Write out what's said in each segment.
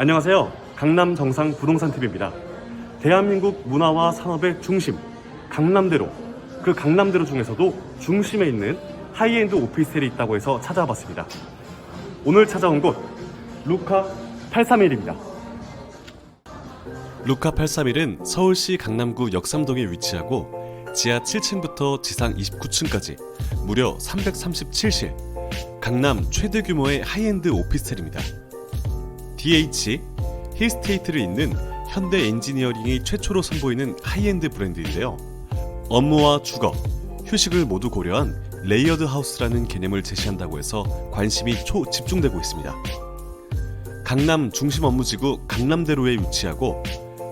안녕하세요. 강남 정상 부동산 TV입니다. 대한민국 문화와 산업의 중심, 강남대로. 그 강남대로 중에서도 중심에 있는 하이엔드 오피스텔이 있다고 해서 찾아봤습니다. 오늘 찾아온 곳, 루카 831입니다. 루카 831은 서울시 강남구 역삼동에 위치하고 지하 7층부터 지상 29층까지 무려 337실 강남 최대 규모의 하이엔드 오피스텔입니다. DH 힐스테이트를 잇는 현대 엔지니어링이 최초로 선보이는 하이엔드 브랜드인데요. 업무와 주거, 휴식을 모두 고려한 레이어드 하우스라는 개념을 제시한다고 해서 관심이 초 집중되고 있습니다. 강남 중심 업무지구 강남대로에 위치하고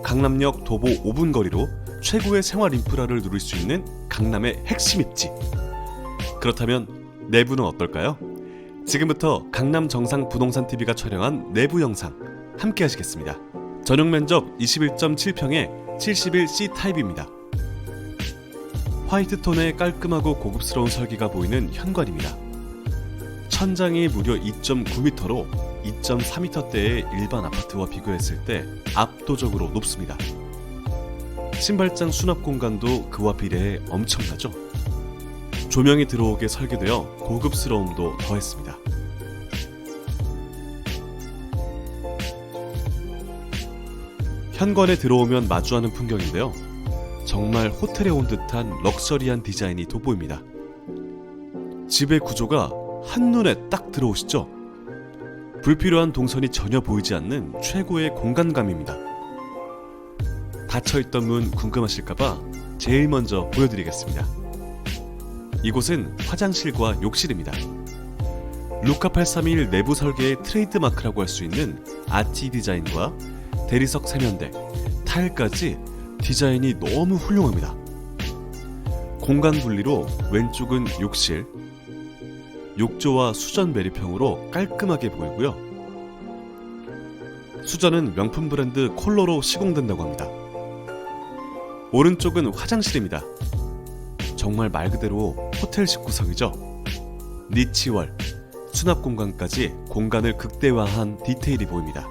강남역 도보 5분 거리로 최고의 생활 인프라를 누릴 수 있는 강남의 핵심 입지. 그렇다면 내부는 어떨까요? 지금부터 강남 정상 부동산 TV가 촬영한 내부 영상 함께 하시겠습니다. 전용 면적 21.7평의 71C 타입입니다. 화이트 톤의 깔끔하고 고급스러운 설계가 보이는 현관입니다. 천장이 무려 2.9m로 2.4m대의 일반 아파트와 비교했을 때 압도적으로 높습니다. 신발장 수납 공간도 그와 비례해 엄청나죠? 조명이 들어오게 설계되어 고급스러움도 더했습니다. 현관에 들어오면 마주하는 풍경인데요. 정말 호텔에 온 듯한 럭셔리한 디자인이 돋보입니다. 집의 구조가 한눈에 딱 들어오시죠? 불필요한 동선이 전혀 보이지 않는 최고의 공간감입니다. 닫혀있던 문 궁금하실까봐 제일 먼저 보여드리겠습니다. 이곳은 화장실과 욕실입니다. 루카 831 내부 설계의 트레이드 마크라고 할 수 있는 아티 디자인과 대리석 세면대, 타일까지 디자인이 너무 훌륭합니다. 공간 분리로 왼쪽은 욕실, 욕조와 수전 매립형으로 깔끔하게 보이고요. 수전은 명품 브랜드 콜로로 시공된다고 합니다. 오른쪽은 화장실입니다. 정말 말 그대로 호텔식 구성이죠. 니치월, 수납 공간까지 공간을 극대화한 디테일이 보입니다.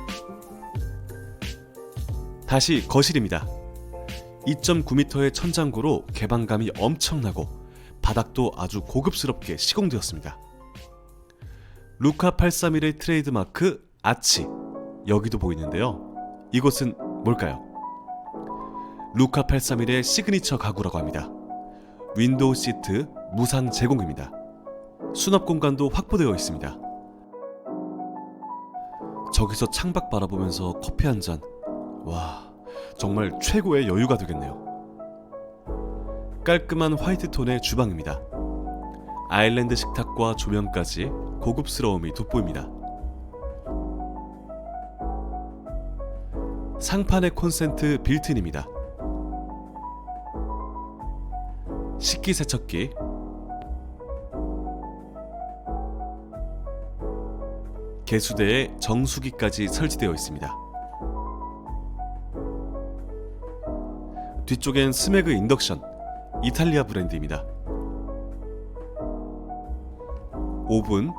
다시 거실입니다. 2.9m의 천장고로 개방감이 엄청나고 바닥도 아주 고급스럽게 시공되었습니다. 루카 831의 트레이드 마크 아치 여기도 보이는데요. 이곳은 뭘까요? 루카 831의 시그니처 가구라고 합니다. 윈도우 시트 무상 제공입니다. 수납 공간도 확보되어 있습니다. 저기서 창밖 바라보면서 커피 한 잔. 와, 정말 최고의 여유가 되겠네요. 깔끔한 화이트 톤의 주방입니다. 아일랜드 식탁과 조명까지 고급스러움이 돋보입니다. 상판의 콘센트 빌트인입니다. 식기세척기, 개수대에 정수기까지 설치되어 있습니다. 뒤쪽엔 스매그 인덕션, 이탈리아 브랜드입니다. 오븐,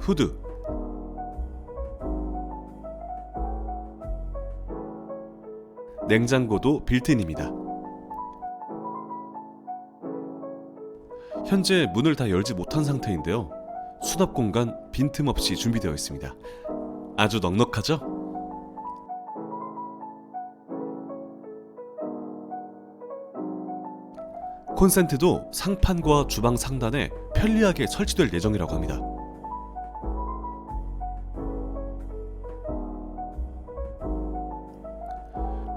후드, 냉장고도 빌트인입니다. 현재 문을 다 열지 못한 상태인데요. 수납 공간 빈틈없이 준비되어 있습니다. 아주 넉넉하죠? 콘센트도 상판과 주방 상단에 편리하게 설치될 예정이라고 합니다.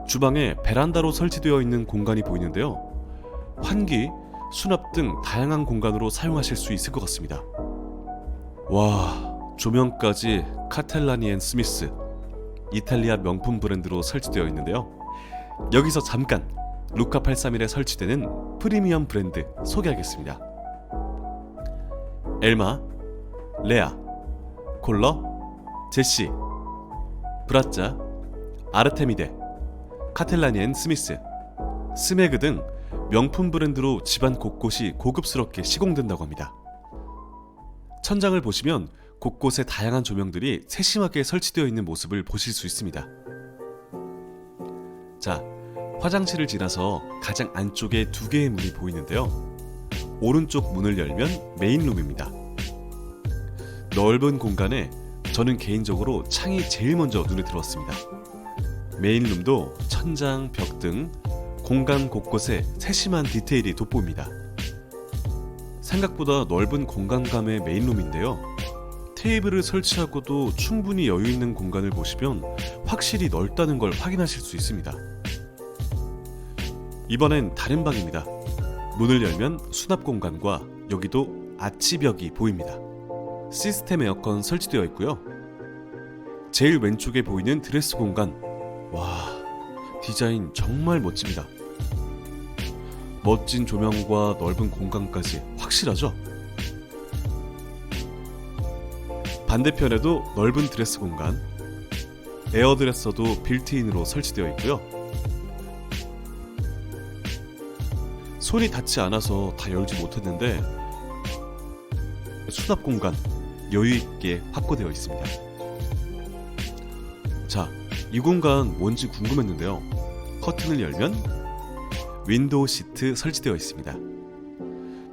주방에 베란다로 설치되어 있는 공간이 보이는데요. 환기, 수납 등 다양한 공간으로 사용하실 수 있을 것 같습니다. 와, 조명까지 카텔라니 앤 스미스 이탈리아 명품 브랜드로 설치되어 있는데요. 여기서 잠깐 루카 831에 설치되는 프리미엄 브랜드 소개하겠습니다. 엘마, 레아, 콜러, 제시, 브라짜, 아르테미데, 카텔라니 앤 스미스, 스메그 등 명품 브랜드로 집안 곳곳이 고급스럽게 시공된다고 합니다. 천장을 보시면 곳곳에 다양한 조명들이 세심하게 설치되어 있는 모습을 보실 수 있습니다. 자, 화장실을 지나서 가장 안쪽에 두 개의 문이 보이는데요. 오른쪽 문을 열면 메인룸입니다. 넓은 공간에 저는 개인적으로 창이 제일 먼저 눈에 들어왔습니다. 메인룸도 천장, 벽 등 공간 곳곳에 세심한 디테일이 돋보입니다. 생각보다 넓은 공간감의 메인룸인데요. 테이블을 설치하고도 충분히 여유 있는 공간을 보시면 확실히 넓다는 걸 확인하실 수 있습니다. 이번엔 다른 방입니다. 문을 열면 수납 공간과 여기도 아치벽이 보입니다. 시스템 에어컨 설치되어 있고요. 제일 왼쪽에 보이는 드레스 공간. 와, 디자인 정말 멋집니다. 멋진 조명과 넓은 공간까지 확실하죠? 반대편에도 넓은 드레스 공간, 에어드레서도 빌트인으로 설치되어 있고요. 손이 닿지 않아서 다 열지 못했는데 수납 공간 여유 있게 확보되어 있습니다. 자, 이 공간 뭔지 궁금했는데요. 커튼을 열면 윈도우 시트 설치되어 있습니다.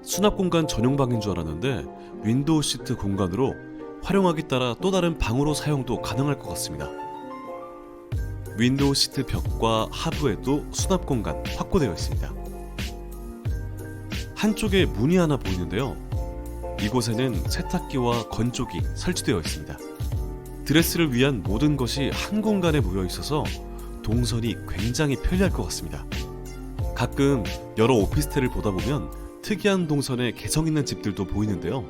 수납 공간 전용 방인 줄 알았는데 윈도우 시트 공간으로 활용하기 따라 또 다른 방으로 사용도 가능할 것 같습니다. 윈도우 시트 벽과 하부에도 수납 공간 확보되어 있습니다. 한쪽에 문이 하나 보이는데요. 이곳에는 세탁기와 건조기 설치되어 있습니다. 드레스를 위한 모든 것이 한 공간에 모여 있어서 동선이 굉장히 편리할 것 같습니다. 가끔 여러 오피스텔을 보다 보면 특이한 동선에 개성 있는 집들도 보이는데요.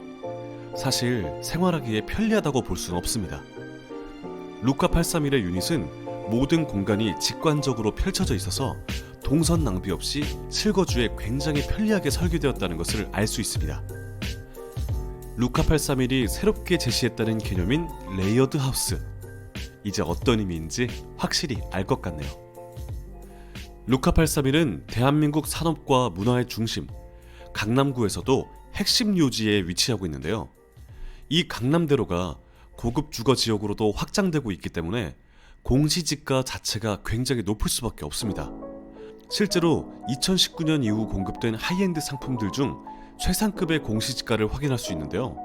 사실 생활하기에 편리하다고 볼 수는 없습니다. 루카 831의 유닛은 모든 공간이 직관적으로 펼쳐져 있어서 동선 낭비 없이 실거주에 굉장히 편리하게 설계되었다는 것을 알 수 있습니다. 루카 831이 새롭게 제시했다는 개념인 레이어드 하우스. 이제 어떤 의미인지 확실히 알 것 같네요. 루카 831은 대한민국 산업과 문화의 중심, 강남구에서도 핵심 요지에 위치하고 있는데요. 이 강남대로가 고급 주거 지역으로도 확장되고 있기 때문에 공시지가 자체가 굉장히 높을 수밖에 없습니다. 실제로 2019년 이후 공급된 하이엔드 상품들 중 최상급의 공시지가를 확인할 수 있는데요.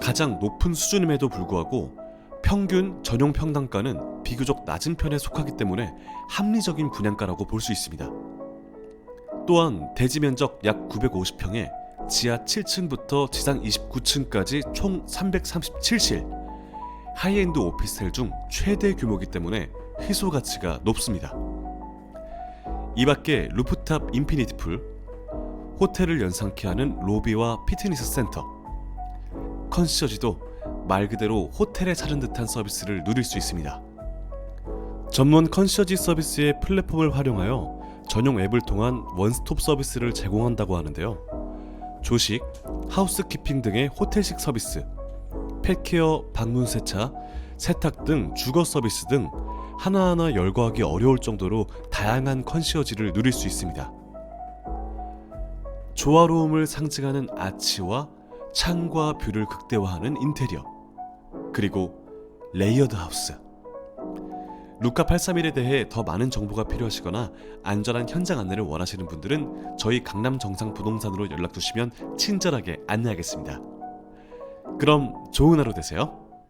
가장 높은 수준임에도 불구하고 평균 전용 평당가는 비교적 낮은 편에 속하기 때문에 합리적인 분양가라고 볼 수 있습니다. 또한 대지 면적 약 950평에 지하 7층부터 지상 29층까지 총 337실 하이엔드 오피스텔 중 최대 규모이기 때문에 희소 가치가 높습니다. 이 밖에 루프탑 인피니티 풀, 호텔을 연상케 하는 로비와 피트니스 센터, 컨시어지도 말 그대로 호텔에 사는 듯한 서비스를 누릴 수 있습니다. 전문 컨시어지 서비스의 플랫폼을 활용하여 전용 앱을 통한 원스톱 서비스를 제공한다고 하는데요. 조식, 하우스키핑 등의 호텔식 서비스, 펫케어, 방문 세차, 세탁 등 주거 서비스 등 하나하나 열거하기 어려울 정도로 다양한 컨시어지를 누릴 수 있습니다. 조화로움을 상징하는 아치와 창과 뷰를 극대화하는 인테리어, 그리고 레이어드 하우스. 루카 831에 대해 더 많은 정보가 필요하시거나 안전한 현장 안내를 원하시는 분들은 저희 강남 정상 부동산으로 연락 주시면 친절하게 안내하겠습니다. 그럼 좋은 하루 되세요.